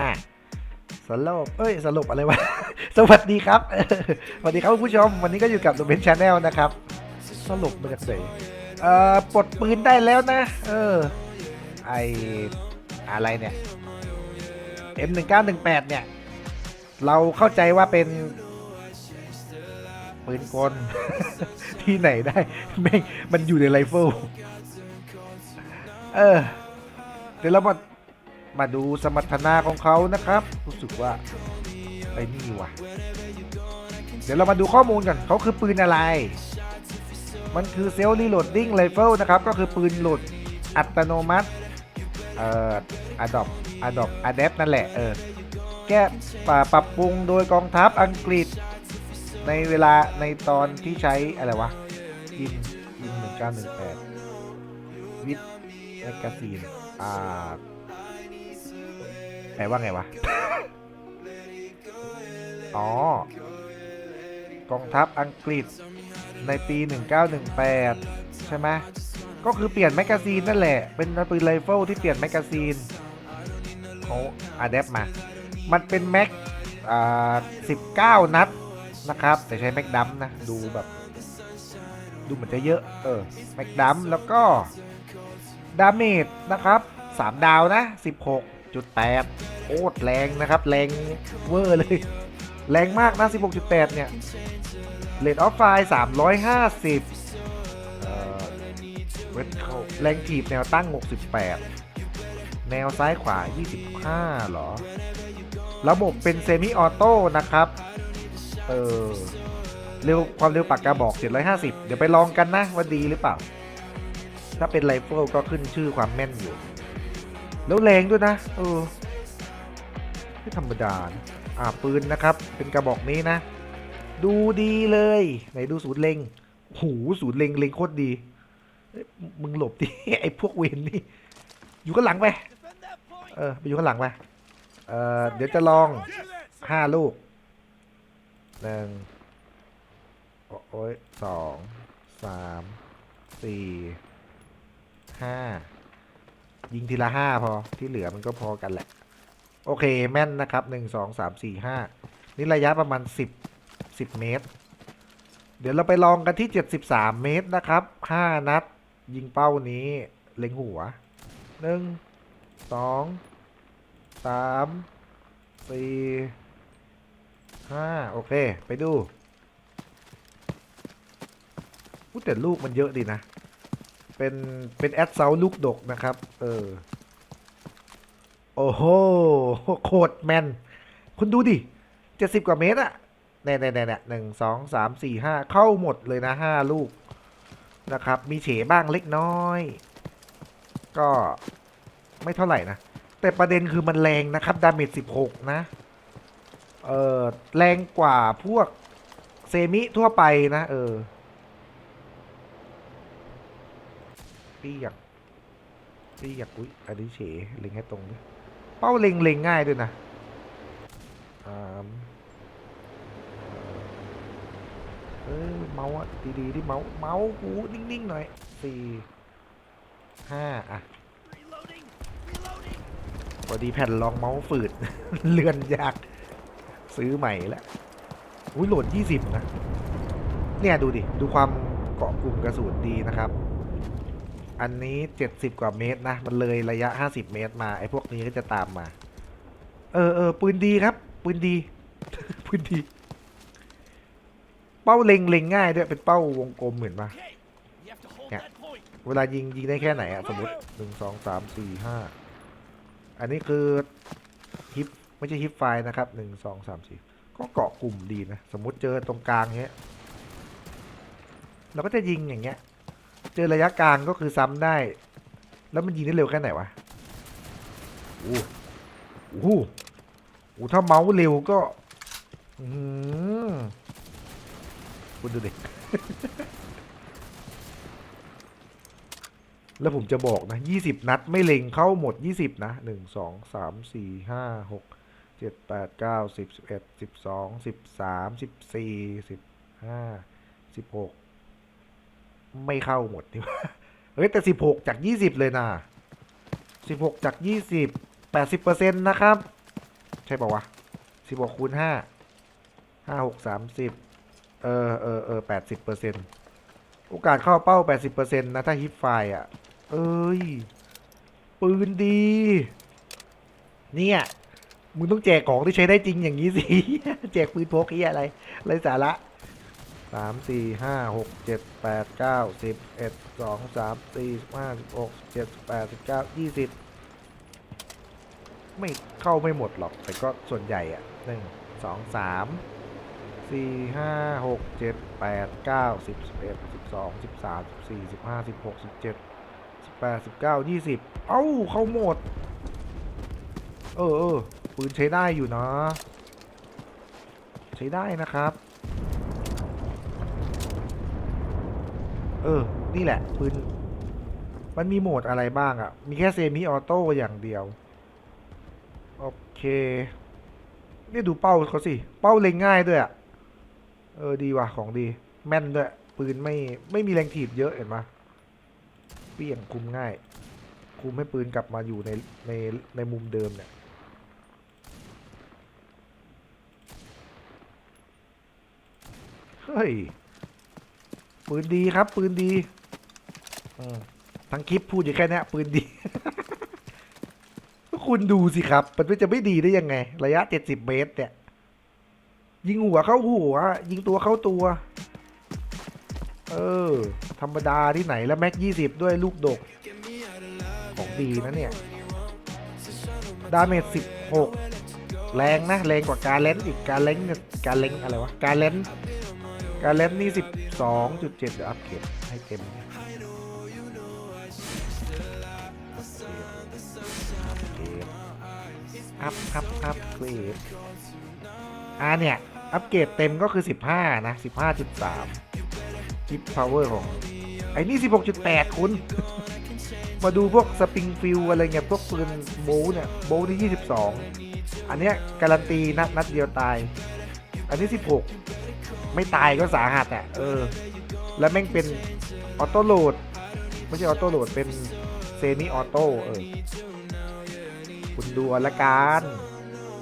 อะสลบเอ้ยสลบอะไรวะ สวัสดีครับ สวัสดีครับผู้ชม วันนี้ก็อยู่กับ The Ben Channel นะครับสลบมาจากไหนเอ่อปลดปืนได้แล้วนะ เออ ไออะไรเนี่ย M1918 เนี่ย เราเข้าใจว่าเป็น ปืนกล ที่ไหนได้แม่งมันอยู่ในไรเฟิล เออ เดี๋ยวเรามา มาดูสมรรถนะของเขานะครับ รู้สึกว่าไอ้นี่ว่ะ เดี๋ยวเรามาดูข้อมูลกันเขาคือปืนอะไร มันคือเซลล์รีโหลดดิ้งไรเฟิลนะครับ ก็คือปืนโหลดอัตโนมัติ เอ่ออะดอปอะดอปอะแดปนั่นแหละ เออ แก้ปรับปรับปรุงโดยกองทัพอังกฤษ ในเวลาในตอนที่ใช้อะไรวะอินอินหนึ่งเก้าหนึ่งแปดวิดแมกกาซีนอ่า แปลว่าไงวะ อ๋อ กองทัพอังกฤษในปี 1918 ใช่ไหมก็คือเปลี่ยนแมกกาซีนนั่นแหละ เป็นปืนไรเฟิลที่เปลี่ยนแมกกาซีนเขาอะแดปมา มันเป็นแม็กอ่า19นัดนะครับ แต่ใช้แม็กดัมนะ ดูแบบ ดูเหมือนจะเยอะ เออ แม็กดัมแล้วก็ ดาเมจนะครับ3ดาวนะ 16.8 โคตรแรงนะครับ แรงเวอร์เลย แรงมากนะ16.8 เนี่ยเลดออฟไฟ350เอ่อเวทเขาแรงถีบแนวตั้ง 68 แนวซ้ายขวา 25 หรอ ระบบเป็นเซมิออโต้นะครับ เออเร็วความเร็วปากกาบอก 750 เดี๋ยวไปลองกันนะ ว่าดีหรือเปล่า ถ้าเป็นไรเฟิลก็ขึ้นชื่อความแม่นอยู่ แล้วแรงด้วยนะ เออ ไม่ธรรมดานะอ่าปืนนะครับ เป็นกระบอกนี้นะ ดูดีเลย ไหนดูศูนย์เล็ง หูศูนย์เล็งเล็งโคตรดีเอ้ยมึงหลบดิ ไอ้พวกเวนนี่ อยู่ข้างหลังไป เออ ไปอยู่ข้างหลังไปเออเดี๋ยวจะลองห้าลูกหนึ่งโอ้ยสองสามสี่ห้ายิงทีละห้าพอที่เหลือมันก็พอกันแหละ โอเคแม่นนะครับหนึ่งสองสามสี่ห้านี่ระยะประมาณสิบสิบเมตร เดี๋ยวเราไปลองกันที่เจ็ดสิบสามเมตรนะครับห้านัด ยิงเป้านี้เล็งหัวหนึ่งสองสามสี่ห้าโอเค ไปดูพูดแต่ลูกมันเยอะดีนะ เป็น เป็นแอดเซาลูกดกนะครับ เออ โอ้โหโคตรแมน คุณดูดิเจ็ดสิบกว่าเมตรอะแน่แน่แน่แน่หนึ่งสองสามสี่ห้าเข้าหมดเลยนะห้าลูกนะครับ มีเฉบ้างเล็กน้อย ก็ไม่เท่าไหร่นะ แต่ประเด็นคือมันแรงนะครับดาเมจสิบหกนะ เออแรงกว่าพวกเซมิทั่วไปนะ เออเปียกเปียกอุ้ยอันนี้เฉเล็งให้ตรงนี้เป้าเล็งเล็งง่ายด้วยนะอ่าเออเมาส์อะดีๆที่เมาส์เมาส์หูนิ่งๆหน่อยสี่ห้าอะพอดีแผ่นรองเมาส์ฝืด เลื่อนยาก ซื้อใหม่แล้วอุ้ยโหลด 20 นะ เนี่ย ดูดิ ดูความเกาะกลุ่มกระสุนดีนะครับ อันนี้70กว่าเมตรนะ มันเลยระยะ50เมตรมา ไอ้พวกนี้ก็จะตามมา เออเออปืนดีครับ ปืนดี ปืนดี เป้าเล็งเล็งง่ายด้วยเป็นเป้าวงกลมเหมือนปะ Yeah. เวลายิงยิงได้แค่ไหนอะสมมติหนึ่งสองสามสี่ห้าอันนี้คือฮิปไม่ใช่ฮิปไฟล์นะครับหนึ่งสองสามสี่ก็เกาะกลุ่มดีนะ สมมติเจอตรงกลางเงี้ย เราก็จะยิงอย่างเงี้ย เจอระยะกลางก็คือซ้ำได้ แล้วมันยิงได้เร็วแค่ไหนวะโอ้โหโอ้โหถ้าเมาส์เร็วก็อือหือคุณดูดิแล้วผมจะบอกนะยี่สิบนัดไม่เล็งเข้าหมดยี่สิบนะหนึ่งสองสามสี่ห้าหกเจ็ดแปดเก้าสิบสิบเอ็ดสิบสองสิบสามสิบสี่สิบห้าสิบหก ไม่เข้าหมดดีว่าเฮ้ยแต่สิบหกจากยี่สิบเลยนะสิบหกจากยี่สิบแปดสิบเปอร์เซ็นต์นะครับ ใช่ป่าวะสิบหกคูณห้าห้าหกสามสิบเออเออเออแปดสิบเปอร์เซ็นต์โอกาสเข้าเป้าแปดสิบเปอร์เซ็นต์นะถ้าฮิปไฟอะ เอ้ย ปืนดี เนี่ยมึงต้องแจกของที่ใช้ได้จริงอย่างนี้สิ แจกปืนพกเหียอะไรไรสาระ สามสี่ห้าหกเจ็ดแปดเก้าสิบเอ็ดสองสามสี่ห้าสิบหกเจ็ดแปดสิบเก้ายี่สิบไม่เข้าไม่หมดหรอก แต่ก็ส่วนใหญ่อะหนึ่งสองสามสี่ห้าหกเจ็ดแปดเก้าสิบสิบเอ็ดสิบสองสิบสามสิบสี่สิบห้าสิบหกสิบเจ็ดสิบแปดสิบเก้ายี่สิบเอ้า เข้าหมด เออเออปืนใช้ได้อยู่นะ ใช้ได้นะครับ เออ นี่แหละปืนมันมีโหมดอะไรบ้างอะ่ะ มีแค่เซมิออโต้อย่างเดียว โอเค นี่ดูเป้าเขาสิ เป้าเล็งง่ายด้วยอะ่ะ เออดีว่ะ ของดี แม่นด้วย ปืนไม่ไม่มีแรงถีบเยอะเห็นปะเปี้ยงคุมง่าย คุมให้ปืนกลับมาอยู่ในในในมุมเดิมเนี่ยเฮ้ย ปืนดีครับ ปืนดีอืมทั้งคลิปพูดอยู่แค่เนี้ยปืนดี คุณดูสิครับ มันจะไม่ดีได้ยังไง ระยะเจ็ดสิบเมตรเนี่ย ยิงหัวเข้าหัว ยิงตัวเข้าตัว เออ ธรรมดาที่ไหนแล้วแม็กยี่สิบด้วยลูกดก ของดีนะเนี่ย ดาเมจสิบหกแรงนะ แรงกว่าการเล่นอีกการเล่นเนี่ยการเล่นอะไรวะ การเล่น การเล่นนี่สิบสองจุดเจ็ดเดี๋ยวอัพเกรดให้เต็มอัพอัพอัพเกรดอ่าเนี่ย อัพเกรดเต็มก็คือ 15 นะ 15.3จิปพาวเวอร์ของ ไอ้นี่ 16.8 คุณ มาดูพวกสปริงฟิลอะไรเงี้ย พวกปืนโบว์เนี่ย โบว์ที่ 22 อันเนี้ยการันตีนัดนัดเดียวตาย อันนี้ 16 ไม่ตายก็สาหัสอะเออ แล้วแม่งเป็นออโต้โหลดไม่ใช่ออโต้โหลดเป็นเซมิออโต้เออคุณดูละกัน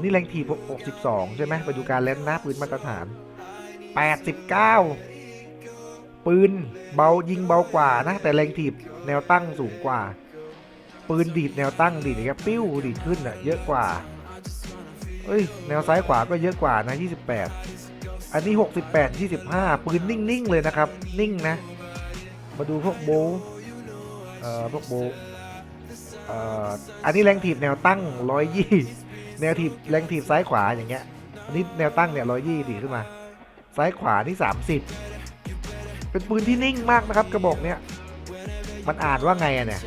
นี่แรงทีพ62 ใช่ไหมไปดูการเล่นนะปืนมาตรฐาน 89 ปืนเบายิงเบากว่านะ แต่แรงถีบแนวตั้งสูงกว่า ปืนดีดแนวตั้งดีดนะครับปิ้วดีดขึ้นอะเยอะกว่าเอ้ยแนวซ้ายขวาก็เยอะกว่านะ 28 อันนี้ 68 25 ปืนนิ่ง ๆ เลยนะครับ นิ่งนะ มาดูพวกโบเอ่อพวกโบเอ่ออันนี้แรงถีบแนวตั้ง 120 แนวถีบแรงถีบซ้ายขวาอย่างเงี้ย อันนี้แนวตั้งเนี่ย120ดีขึ้นมา ซ้ายขวานี่ 30 เป็นปืนที่นิ่งมากนะครับ กระบอกเนี้ย มันอ่านว่าไงอะเนี่ย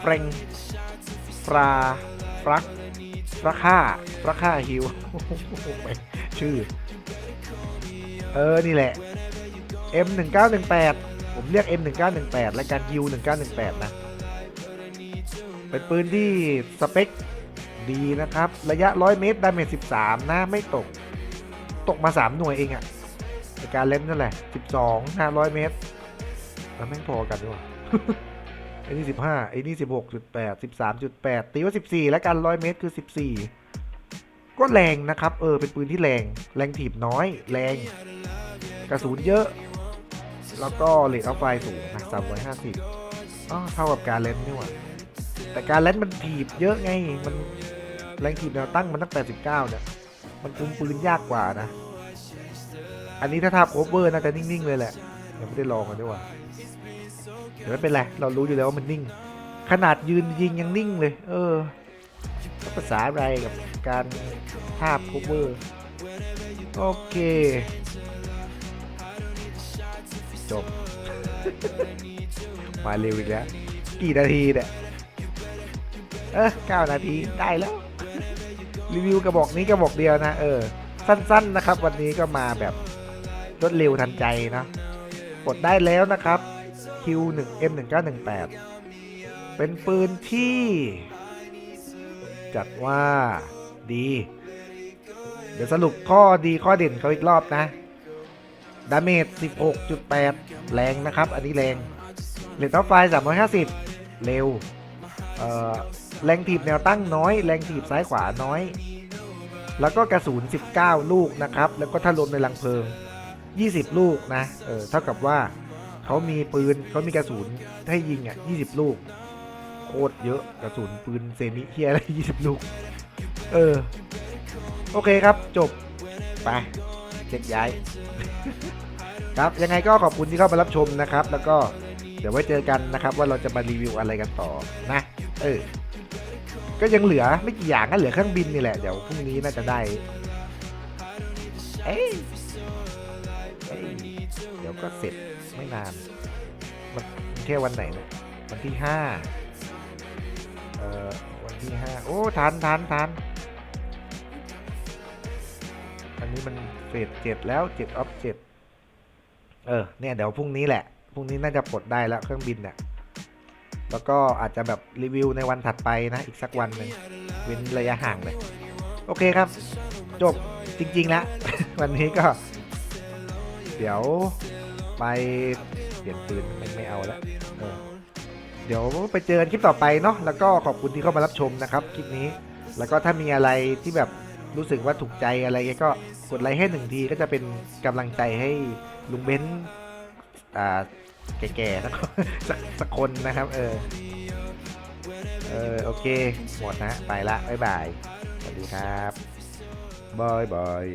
เฟรงฟราฟรักราค่าราค่าฮิวชื่อ เออ นี่แหละ M1918 ผมเรียก M1918 และการฮิว1918 นะ เป็นปืนที่สเปคดีนะครับ ระยะ 100 เมตร ดาเมจ 13 นะ ไม่ตก ตกมา 3 หน่วยเองอะในการเล่นนั่นแหละ 12 500 เมตร แล้วแม่พอกันด้วยไอ้นี่ 15ไอ้นี่ 16.8 13.8 ตีว่า 14 แล้วกัน100 เมตรคือ 14 ก็แรงนะครับ เออ เป็นปืนที่แรง แรงถีบน้อย แรง กระสุนเยอะ แล้วก็เลทเอาไฟสูงนะ350อ๋อเท่ากับการเลนนี่หว่าแต่การเลนมันถีบเยอะไง มันแรงถีบแนวตั้งมันตั้ง89เนี่ย มันคุมปืนยากกว่านะ อันนี้ถ้าทับโอเวอร์น่าจะนิ่งๆเลยแหละ ยังไม่ได้ลองกันด้วยว่าเดี๋ยวไม่เป็นไร เรารู้อยู่แล้วว่ามันนิ่ง ขนาดยืนยิงยังนิ่งเลย เออ ภาษาอะไรกับการทาบโอเวอร์โอเค จบ มาเร็วอีกแล้ว กี่นาทีเนี่ย เออเก้านาทีได้แล้ว รีวิวกระบอกนี้กระบอกเดียวนะ เออ สั้น ๆนะครับ วันนี้ก็มาแบบรวดเร็วทันใจนะกดได้แล้วนะครับ Q1 M1918 เป็นปืนที่ จัดว่าดี เดี๋ยวสรุปข้อดีข้อเด่นเขาอีกรอบนะ ดาเมจ 16.8 แรงนะครับ อันนี้แรงเลทท็อปไฟ350 เร็วเอ่อแรงถีบแนวตั้งน้อย แรงถีบซ้ายขวาน้อย แล้วก็กระสุน 19 ลูกนะครับ แล้วก็ถ้ารวมในลังเพลิง 20 ลูกนะ เออ เท่ากับว่าเขามีปืนเขามีกระสุนให้ยิงอะ 20 ลูก ตรเยอะกระสุนปืนเซมิเฮียอะไร20ลูก เออ โอเคครับจบ ไปเช็คย้าย ครับยังไงก็ขอบคุณที่เข้ามารับชมนะครับ แล้วก็เดี๋ยวไว้เจอกันนะครับ ว่าเราจะมารีวิวอะไรกันต่อนะ เออ ก็ยังเหลือไม่กี่อย่างก็เหลือเครื่องบินนี่แหละเดี๋ยวพรุ่งนี้น่าจะได้ เอ้ยเอ้เดี๋ยวก็เสร็จไม่นาน มันแค่วันไหนนะวันวันที่ห้า โอ้ทันทันทันอันนี้มันเฟสเจ็ดแล้วเจ็ดออฟเจ็ดเออเนี่ยเดี๋ยวพรุ่งนี้แหละพรุ่งนี้น่าจะปลดได้แล้วเครื่องบินเนี่ยแล้วก็อาจจะแบบรีวิวในวันถัดไปนะ อีกสักวันหนึ่งเว้นระยะห่างเลยโอเคครับ จบจริงๆแล้ว วันนี้ก็ เดี๋ยวไปเปลี่ยนปืนไม่ไม่เอาแล้ว เดี๋ยวไปเจอกันคลิปต่อไปเนาะแล้วก็ขอบคุณที่เข้ามารับชมนะครับคลิปนี้ แล้วก็ถ้ามีอะไรที่แบบรู้สึกว่าถูกใจอะไรก็กดไลค์ให้หนึ่งทีก็จะเป็นกำลังใจให้ลุงเบ้นอ่าแก่ๆสักสักสักคนนะครับ เออเออโอเค หมดนะ ไปละบ๊ายบายสวัสดีครับบายบาย